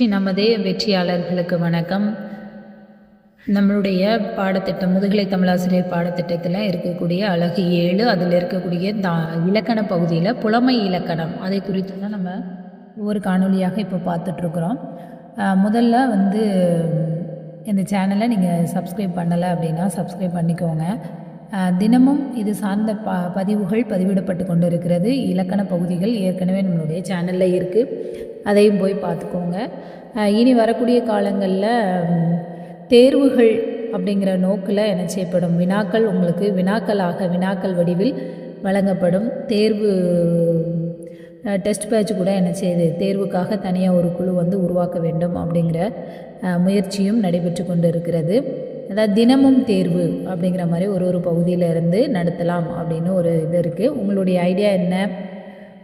ஸ்ரீ நமதே வெற்றியாளர்களுக்கு வணக்கம். நம்மளுடைய பாடத்திட்டம் முதுகலை தமிழாசிரியர் பாடத்திட்டத்தில் இருக்கக்கூடிய அழகு ஏழு அதில் இருக்கக்கூடிய தா இலக்கண பகுதியில் புலமை இலக்கணம். அதை குறித்து தான் நம்ம ஒவ்வொரு காணொலியாக இப்போ பார்த்துட்ருக்குறோம். முதல்ல வந்து இந்த சேனலை நீங்கள் சப்ஸ்கிரைப் பண்ணலை அப்படின்னா சப்ஸ்கிரைப் பண்ணிக்கோங்க. தினமும் இது சார்ந்த ப பதிவுகள் பதிவிடப்பட்டு கொண்டு இருக்கிறது இலக்கண பகுதிகள் ஏற்கனவே நம்மளுடைய சேனலில் இருக்குது அதையும் போய் பார்த்துக்கோங்க. இனி வரக்கூடிய காலங்களில் தேர்வுகள் அப்படிங்கிற நோக்கில் என்ன செய்யப்படும்? வினாக்கள் உங்களுக்கு வினாக்களாக வினாக்கள் வடிவில் வழங்கப்படும். தேர்வு டெஸ்ட் பேட்ச் கூட என்ன செய்யுது தேர்வுக்காக தனியாக ஒரு குழு வந்து உருவாக்க வேண்டும் அப்படிங்கிற முயற்சியும் நடைபெற்று கொண்டு இருக்கிறது அதாவது தினமும் தேர்வு அப்படிங்கிற மாதிரி ஒரு ஒரு பகுதியில் இருந்து நடத்தலாம் அப்படின்னு ஒரு இது இருக்குது உங்களுடைய ஐடியா என்ன?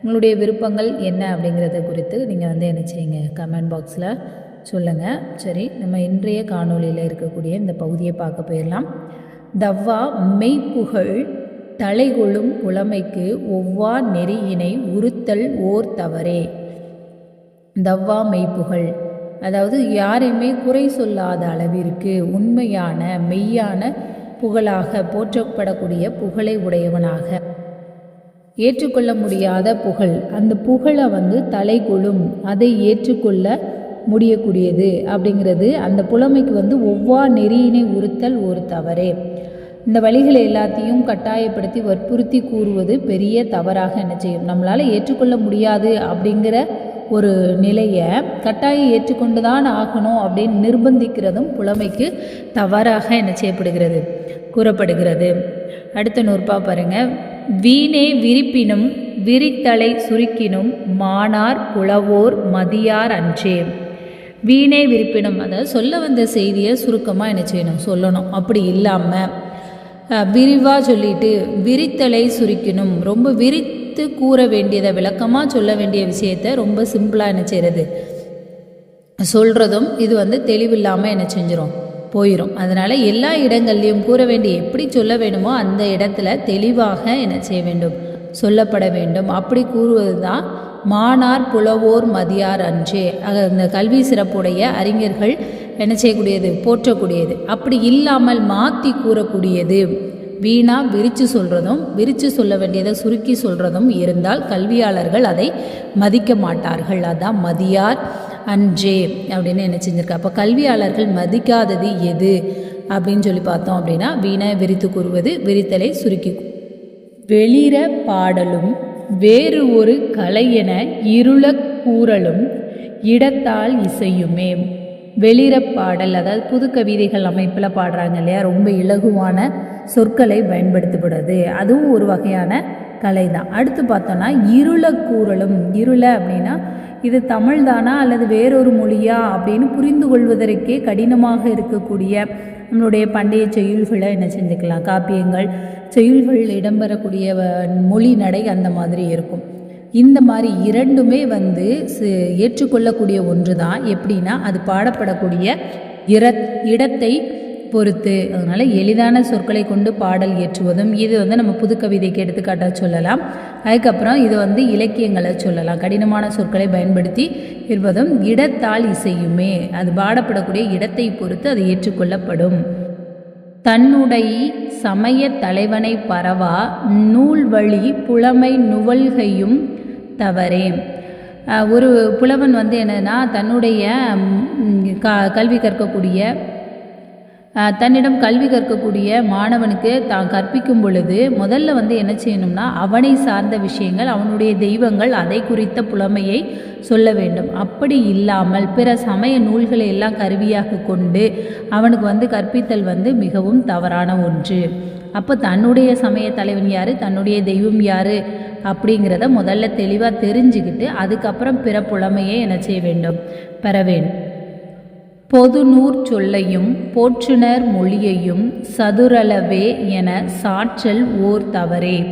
உங்களுடைய விருப்பங்கள் என்ன அப்படிங்கிறத குறித்து நீங்கள் வந்து என்ன செய்யுங்க? கமெண்ட் பாக்ஸில் சொல்லுங்கள் சரி நம்ம இன்றைய காணொளியில் இருக்கக்கூடிய இந்த பகுதியை பார்க்க போயிடலாம். தவ்வா மெய்ப்புகழ் தலைகொள்ளும் புலமைக்கு ஒவ்வா நெறியினை உறுத்தல் ஓர் தவறே. தவ்வா மெய்ப்புகழ். அதாவது யாரையுமே குறை சொல்லாத அளவிற்கு உண்மையான மெய்யான புகழாக போற்றப்படக்கூடிய புகழை உடையவனாக ஏற்றுக்கொள்ள முடியாத புகழ். அந்த புகழை வந்து தலைகொள்ளும் அதை ஏற்றுக்கொள்ள முடியக்கூடியது அப்படிங்கிறது அந்த புலமைக்கு வந்து ஒவ்வா நெறியினை உறுத்தல் ஒரு தவறே. இந்த வழிகளை எல்லாத்தையும் கட்டாயப்படுத்தி வற்புறுத்தி கூறுவது பெரிய தவறாக என்ன செய்யும்? நம்மளால் ஏற்றுக்கொள்ள முடியாது அப்படிங்கிற ஒரு நிலையை கட்டாயம் ஏற்றுக்கொண்டு தான் ஆகணும் அப்படின்னு நிர்பந்திக்கிறதும் புலமைக்கு தவறாக என்ன செய்யப்படுகிறது? கூறப்படுகிறது. அடுத்த நூற்பா பாருங்கள் வீணே விரிப்பினும் விரித்தலை சுருக்கினும் மானார் புலவோர் மதியார் அன்றே. வீணே விரிப்பினும் அதாவது சொல்ல வந்த செய்தியை சுருக்கமாக என்ன செய்யணும் சொல்லணும். அப்படி இல்லாமல் விரிவாக சொல்லிட்டு விரித்தலை சுருக்கணும் ரொம்ப விரித்து கூற வேண்டியதை விளக்கமாக சொல்ல வேண்டிய விஷயத்தை ரொம்ப சிம்பிளாக என்ன செய்கிறது சொல்கிறதும் இது வந்து தெளிவில்லாமல் என்ன செஞ்சிடும் போயிடும் அதனால் எல்லா இடங்கள்லையும் கூற வேண்டிய எப்படி சொல்ல வேண்டுமோ அந்த இடத்துல தெளிவாக என்ன செய்ய வேண்டும்? சொல்லப்பட வேண்டும். அப்படி கூறுவது தான் மானார் புலவோர் மதியார் அன்றே. அந்த கல்வி சிறப்புடைய அறிஞர்கள் என்ன செய்யக்கூடியது? போற்றக்கூடியது. அப்படி இல்லாமல் மாற்றி கூறக்கூடியது. வீணா விரித்து சொல்கிறதும் விரித்து சொல்ல வேண்டியதை சுருக்கி சொல்கிறதும் இருந்தால் கல்வியாளர்கள் அதை மதிக்க மாட்டார்கள். அதான் மதியார் அன்றே அப்படின்னு என்ன செஞ்சிருக்கா? அப்போ கல்வியாளர்கள் மதிக்காதது எது? அப்படின்னு சொல்லி பார்த்தோம் அப்படின்னா வீணை விரித்து கூறுவது விரித்தலை சுருக்கி வெளிர பாடலும் வேறு ஒரு கலையென இருள கூறலும் இடத்தால் இசையுமே. வெளிர பாடல் அதாவது புது கவிதைகள் அமைப்பில் பாடுறாங்க இல்லையா? ரொம்ப இலகுவான சொற்களை பயன்படுத்தப்படுது. அதுவும் ஒரு வகையான கலை தான் அடுத்து பார்த்தோன்னா இருள கூறலும் இருள அப்படின்னா இது தமிழ்தானா அல்லது வேறொரு மொழியா அப்படின்னு புரிந்து கொள்வதற்கே கடினமாக இருக்கக்கூடிய நம்மளுடைய பண்டைய செய்யுள்களை என்ன செஞ்சுக்கலாம்? காப்பியங்கள். செய்யுள்கள் இடம்பெறக்கூடிய வ- மொழி நடை அந்த மாதிரி இருக்கும். இந்த மாதிரி இரண்டுமே வந்து ஏற்றுக்கொள்ளக்கூடிய ஒன்று தான் எப்படின்னா அது பாடப்படக்கூடிய இர இடத்தை பொறுத்து. அதனால் எளிதான சொற்களை கொண்டு பாடல் இயற்றுவதும் இது வந்து நம்ம புது கவிதைக்கு எடுத்துக்காட்டாக சொல்லலாம். அதுக்கப்புறம் இது வந்து இலக்கியங்களை சொல்லலாம். கடினமான சொற்களை பயன்படுத்தி இருப்பதும் இடத்தால் இசையுமே. அது பாடப்படக்கூடிய இடத்தை பொறுத்து அது ஏற்றுக்கொள்ளப்படும். தன்னுடைய சமய தலைவனை பரவா நூல் வழி புலமை நுவல்கையும் தவறே. ஒரு புலவன் வந்து என்னன்னா தன்னுடைய க கல்வி கற்கக்கூடிய தன்னிடம் கல்வி கற்கக்கூடிய மாணவனுக்கு தான் கற்பிக்கும் பொழுது முதல்ல வந்து என்ன செய்யணும்னா அவனை சார்ந்த விஷயங்கள் அவனுடைய தெய்வங்கள் அதை குறித்த புலமையை சொல்ல வேண்டும். அப்படி இல்லாமல் பிற சமய நூல்களை எல்லாம் கருவியாக கொண்டு அவனுக்கு வந்து கற்பித்தல் வந்து மிகவும் தவறான ஒன்று. அப்போ தன்னுடைய சமய தலைவன் யார் தன்னுடைய தெய்வம் யார் அப்படிங்கிறத முதல்ல தெளிவாக தெரிஞ்சுக்கிட்டு அதுக்கப்புறம் பிற புலமையை என்ன செய்ய வேண்டும்? பெற வேண்டும். பொதுநூற் சொல்லையும் போற்றுனர் மொழியையும் சதுரளவே என சாற்றல் ஓர் தவறே.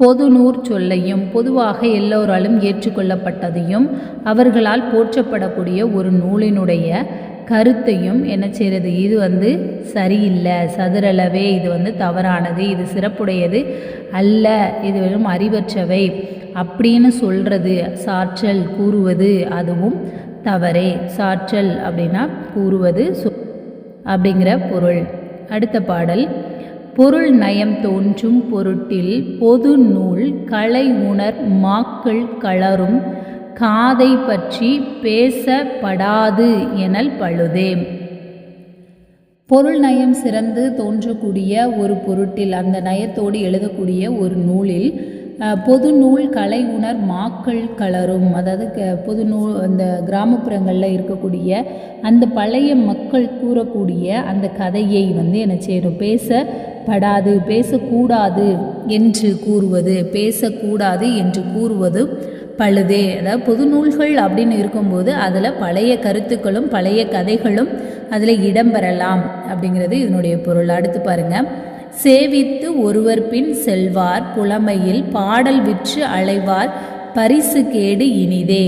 பொதுநூற் சொல்லையும் பொதுவாக எல்லோராலும் ஏற்றுக்கொள்ளப்பட்டதையும் அவர்களால் போற்றப்படக்கூடிய ஒரு நூலினுடைய கருத்தையும் என்ன செய்கிறது? இது வந்து சரியில்லை. சதுரளவே இது வந்து தவறானது. இது சிறப்புடையது அல்ல. இது வெறும் அறிவற்றவை. அப்படின்னு சொல்கிறது சாற்றல் கூறுவது அதுவும் தவறே சாற்றல் அப்படின்னா கூறுவது அப்படிங்கிற பொருள். அடுத்த பாடல். பொருள் நயம் தோன்றும் பொருட்டில் பொது நூல் கலை உணர் மாக்கள் கலரும் காதை பற்றி பேசப்படாது எனல் பழுதே. பொருள் நயம் சிறந்து தோன்றக்கூடிய ஒரு பொருட்டில் அந்த நயத்தோடு எழுதக்கூடிய ஒரு நூலில் பொது நூல் கலை உணர் மாக்கள் கலரும். அதாவது க- பொது நூல் அந்த கிராமப்புறங்களில் இருக்கக்கூடிய அந்த பழைய மக்கள் கூறக்கூடிய அந்த கதையை வந்து என்ன செய்யணும்? பேசப்படாது பேசக்கூடாது என்று கூறுவது பேசக்கூடாது என்று கூறுவது பழுதே. அதாவது பொது நூல்கள் அப்படின்னு இருக்கும்போது அதில் பழைய கருத்துக்களும் பழைய கதைகளும் அதில் இடம்பெறலாம் அப்படிங்கிறது இதனுடைய பொருள். அடுத்து பாருங்கள் சேவித்து ஒருவர் பின் செல்வார் புலமையில் பாடல் விற்று அலைவார் பரிசு கேடு இனிதே.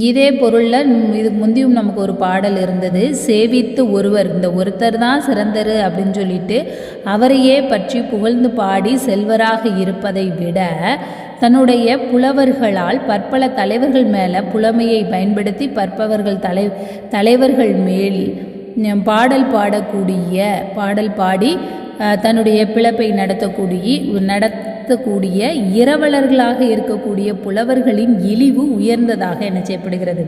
இதே பொருளில் இதுக்கு முந்தியும் நமக்கு ஒரு பாடல் இருந்தது. சேவித்து ஒருவர் இந்த ஒருத்தர் தான் சிறந்தரு அப்படின்னு சொல்லிட்டு அவரையே பற்றி புகழ்ந்து பாடி செல்வராக இருப்பதை விட தன்னுடைய புலவர்களால் பற்பல தலைவர்கள் மேலே புலமையை பயன்படுத்தி பற்பவர்கள் தலை தலைவர்கள் மேல் பாடல் பாடக்கூடிய பாடல் பாடி தன்னுடைய பிழப்பை நடத்தக்கூடிய நடத்தக்கூடிய இரவலர்களாக இருக்கக்கூடிய புலவர்களின் இழிவு உயர்ந்ததாக என்ன செய்யப்படுகிறது?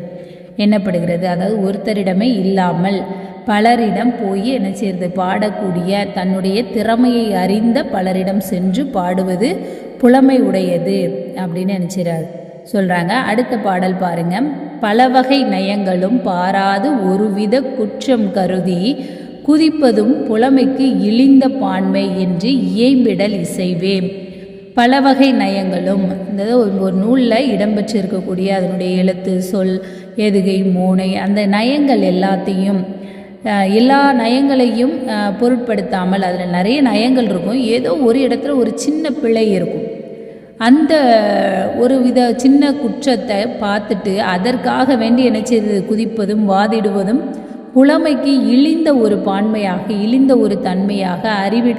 எண்ணப்படுகிறது. அதாவது ஒருத்தரிடமே இல்லாமல் பலரிடம் போய் என்ன செய்யறது? பாடக்கூடிய தன்னுடைய திறமையை அறிந்த பலரிடம் சென்று பாடுவது புலமை உடையது அப்படின்னு நினைச்சிறாரு. சொல்கிறாங்க அடுத்த பாடல் பாருங்கள் பல வகை நயங்களும் பாராது ஒருவித குற்றம் கருதி குதிப்பதும் புலமைக்கு இழிந்த பான்மை என்று இயைம்பிடல் இசைவேன் பல வகை நயங்களும் இந்த ஒரு ஒரு நூலில் இடம்பெற்றிருக்கக்கூடிய அதனுடைய எழுத்து சொல் எதுகை மூனை அந்த நயங்கள் எல்லாத்தையும் எல்லா நயங்களையும் பொருட்படுத்தாமல் அதில் நிறைய நயங்கள் இருக்கும். ஏதோ ஒரு இடத்துல ஒரு சின்ன பிழை இருக்கும். அந்த ஒரு வித சின்ன குற்றத்தை பார்த்துட்டு அதற்காக வேண்டி என்ன செய்தது? குதிப்பதும் வாதிடுவதும் புலமைக்கு இழிந்த ஒரு பான்மையாக இழிந்த ஒரு தன்மையாக அறிவி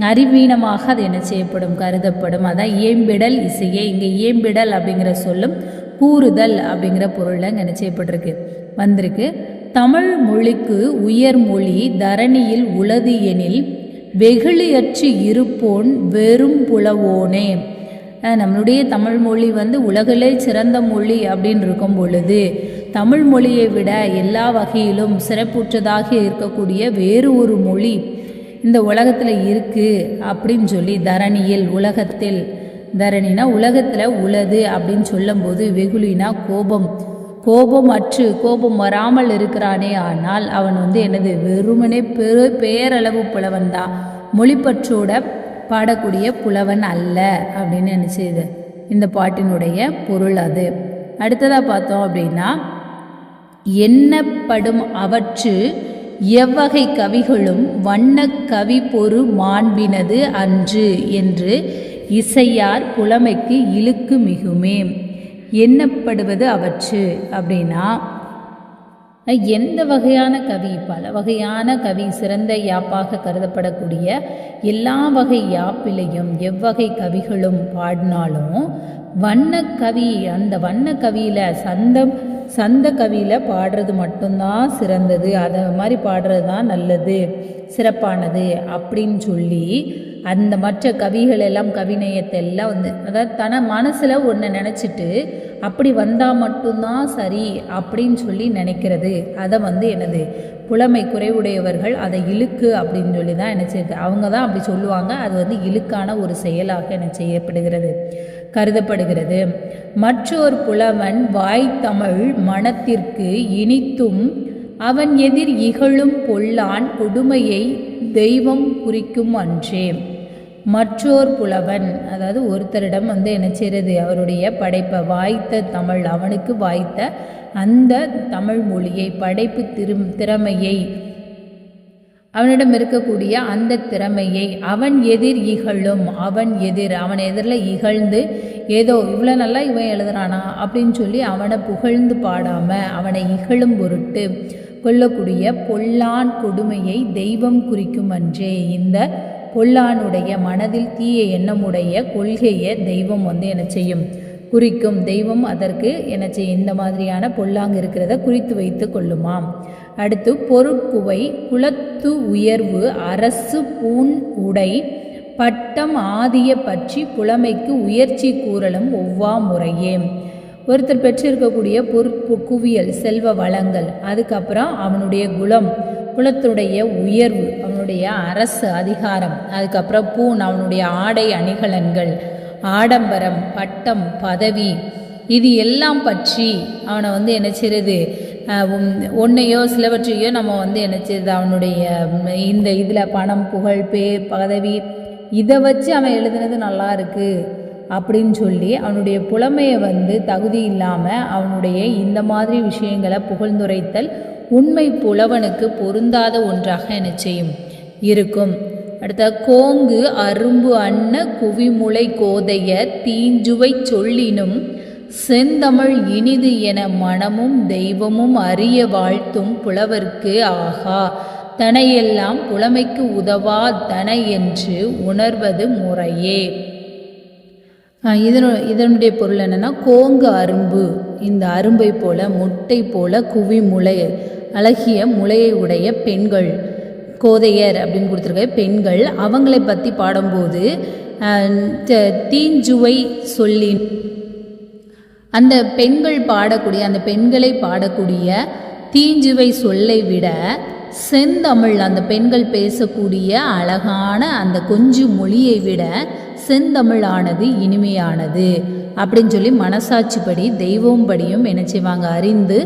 அறிவீனமாக அது என்ன செய்யப்படும் கருதப்படும். அதான் ஏம்பிடல் இசையே. இங்கே ஏம்பிடல் அப்படிங்கிற சொல்லும் கூறுதல் அப்படிங்கிற பொருளில் இங்கே என்ன செய்யப்பட்டிருக்கு? வந்திருக்கு. தமிழ் மொழிக்கு உயர் மொழி தரணியில் உளது எனில் வெகுளியற்று இருப்போன் வெறும் புலவோனே. நம்மளுடைய தமிழ் மொழி வந்து உலகிலே சிறந்த மொழி அப்படின்னு இருக்கும் பொழுது தமிழ் மொழியை விட எல்லா வகையிலும் சிறப்புற்றதாக இருக்கக்கூடிய வேறு ஒரு மொழி இந்த உலகத்தில் இருக்குது அப்படின்னு சொல்லி தரணியில் உலகத்தில் தரணினா உலகத்தில் உளது அப்படின்னு சொல்லும்போது வெகுளினா கோபம். கோபம் அற்று கோபம் வராமல் இருக்கிறானே ஆனால் அவன் வந்து எனது வெறுமனே பெரு பேரளவு புலவன்தான். மொழிப்பற்றோட பாடக்கூடிய புலவன் அல்ல அப்படின்னு நினச்சிது இந்த பாட்டினுடைய பொருள் அது. அடுத்ததாக பார்த்தோம் அப்படின்னா எண்ணப்படும் அவற்று எவ்வகை கவிகளும் வண்ணக் கவி பொறு மாண்பினது அன்று என்று இசையார் புலமைக்கு இழுக்கு மிகுமே. எண்ணப்படுவது அவற்று? அப்படின்னா எந்த வகையான கவி பல வகையான கவி சிறந்த யாப்பாக கருதப்படக்கூடிய எல்லா வகை யாப்பிலையும் எவ்வகை கவிகளும் பாடினாலும் வண்ணக்கவி அந்த வண்ண கவியில் சந்தம் சந்த கவியில் பாடுறது மட்டும்தான் சிறந்தது. அதை மாதிரி பாடுறது தான் நல்லது சிறப்பானது அப்படின்னு சொல்லி அந்த மற்ற கவிகள் எல்லாம் கவிநயத்தை எல்லாம் வந்து அதாவது தன மனசில் ஒன்று நினச்சிட்டு அப்படி வந்தால் மட்டும்தான் சரி அப்படின்னு சொல்லி நினைக்கிறது. அதை வந்து என்னது? புலமை குறைவுடையவர்கள் அதை இழுக்கு அப்படின்னு சொல்லி தான் நினச்சிருக்கு அவங்க தான் அப்படி சொல்லுவாங்க. அது வந்து இழுக்கான ஒரு செயலாக என செய்யப்படுகிறது கருதப்படுகிறது. மற்றொரு புலவன் வாய்த்தமிழ் மனத்திற்கு இனித்தும் அவன் எதிர் இகழும் பொல்லான் கொடுமையை தெய்வம் குறிக்கும் அன்றே. மற்றோர் புலவன். அதாவது ஒருத்தரிடம் வந்து என்ன செய்கிறது அவருடைய படைப்பை வாய்த்த தமிழ் அவனுக்கு வாய்த்த அந்த தமிழ் மொழியை படைப்பு திரு திறமையை அவனிடம் இருக்கக்கூடிய அந்த திறமையை அவன் எதிர் இகழும். அவன் எதிர் அவன் எதிரில் இகழ்ந்து ஏதோ இவ்வளோ நல்லா இவன் எழுதுறானா அப்படின்னு சொல்லி அவனை புகழ்ந்து பாடாமல் அவனை இகழும் பொருட்டு கொள்ளக்கூடிய பொல்லான் கொடுமையை தெய்வம் குறிக்கும் அன்றே. இந்த பொல்லானுடைய மனதில் தீய எண்ணமுடைய கொள்கையை தெய்வம் வந்து என்ன செய்யும். குறிக்கும் தெய்வம் அதற்கு என்ன செய்ய இந்த மாதிரியான பொல்லாங்கு இருக்கிறத குறித்து வைத்து கொள்ளுமாம். அடுத்து பொருட்குவை குலத்து உயர்வு அரசு பூண் உடை பட்டம் ஆதிய பற்றி புலமைக்கு உயர்ச்சி கூறலும் ஒவ்வா முறையே. ஒருத்தர் பெற்றிருக்கக்கூடிய பொறுப்பு குவியல் செல்வ வளங்கள் அதுக்கப்புறம் அவனுடைய குலம் குலத்துடைய உயர்வு அவனுடைய அரசு அதிகாரம் அதுக்கப்புறம் பூன் அவனுடைய ஆடை அணிகலன்கள் ஆடம்பரம் பட்டம் பதவி இது எல்லாம் பற்றி அவனை வந்து என்ன செய்யுது ஒன்றையோ சிலவற்றையோ நம்ம வந்து என்ன செய்யுது அவனுடைய இந்த இதில் பணம் புகழ் பேர் பதவி இதை வச்சு அவன் எழுதுனது நல்லா இருக்குது அப்படின்னு சொல்லி அவனுடைய புலமையை வந்து தகுதி இல்லாமல் அவனுடைய இந்த மாதிரி விஷயங்களை புகழ்ந்துரைத்தல் உண்மை புலவனுக்கு பொருந்தாத ஒன்றாக என்ன செய்யும்? இருக்கும். அடுத்த கோங்கு அரும்பு அன்ன குவிமுளை கோதைய தீஞ்சுவை சொல்லினும் செந்தமிழ் இனிது என மனமும் தெய்வமும் அறிய வாழ்த்தும் புலவர்க்கு ஆகா. தனையெல்லாம் புலமைக்கு உதவா தன என்று உணர்வது முறையே. இதனு இதனுடைய பொருள் என்னென்னா கோங்கு அரும்பு இந்த அரும்பை போல முட்டை போல குவி முளை அழகிய முளையை உடைய பெண்கள். கோதையர் அப்படின்னு கொடுத்துருக்க பெண்கள் அவங்களை பற்றி பாடும்போது தீஞ்சுவை சொல்லி அந்த பெண்கள் பாடக்கூடிய அந்த பெண்களை பாடக்கூடிய தீஞ்சுவை சொல்லை விட செந்தமிழ் அந்த பெண்கள் பேசக்கூடிய அழகான அந்த கொஞ்சு மொழியை விட செந்தமிழானது இனிமையானது அப்படின்னு சொல்லி மனசாட்சிப்படி தெய்வம் படியும் என்ன செய்வாங்க அறிந்து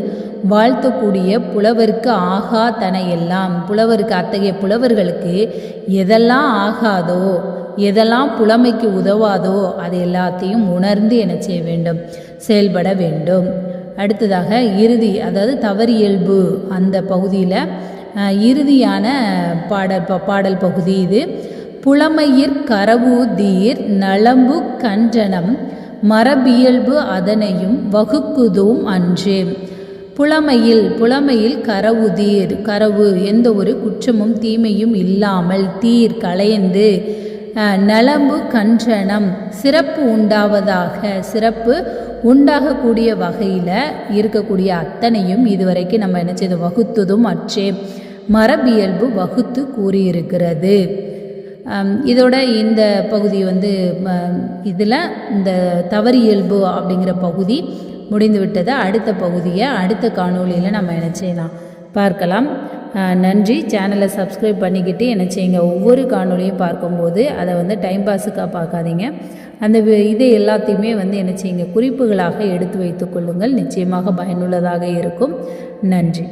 வாழ்த்தக்கூடிய புலவருக்கு ஆகா தன எல்லாம் புலவருக்கு அத்தகைய புலவர்களுக்கு எதெல்லாம் ஆகாதோ எதெல்லாம் புலமைக்கு உதவாதோ அது எல்லாத்தையும் உணர்ந்து என செய்ய வேண்டும்? செயல்பட வேண்டும். அடுத்ததாக இறுதி அதாவது தவறியல்பு அந்த பகுதியில் இறுதியான பாடல் பாடல் பகுதி இது. புலமையிற் கரவூதீர் நலம்பு கன்றனம் மரபியல்பு அதனையும் வகுக்குதும் அன்றே. புலமையில் புலமையில் கரவுதீர் கரவு எந்த ஒரு குற்றமும் தீமையும் இல்லாமல் தீர் களைந்து நலம்பு கன்றனம் சிறப்பு உண்டாவதாக சிறப்பு உண்டாகக்கூடிய வகையில் இருக்கக்கூடிய அத்தனையும் இதுவரைக்கும் நம்ம என்ன செய்து வகுத்ததும் அற்றே மரபியல்பு வகுத்து கூறியிருக்கிறது. இதோட இந்த பகுதி வந்து இதில் இந்த தவறியல்பு அப்படிங்கிற பகுதி முடிந்துவிட்டது அடுத்த பகுதியை அடுத்த காணொலியில் நம்ம என்ன செய்யலாம்? பார்க்கலாம். நன்றி. சேனலை சப்ஸ்கிரைப் பண்ணிக்கிட்டு என்ன செய்யுங்க? ஒவ்வொரு காணொலியும் பார்க்கும்போது அதை வந்து டைம் பாஸுக்காக பார்க்காதீங்க. அந்த இதை எல்லாத்தையுமே வந்து என்ன செய்யுங்க? குறிப்புகளாக எடுத்து வைத்துக்கொள்ளுங்கள் நிச்சயமாக பயனுள்ளதாக இருக்கும். நன்றி.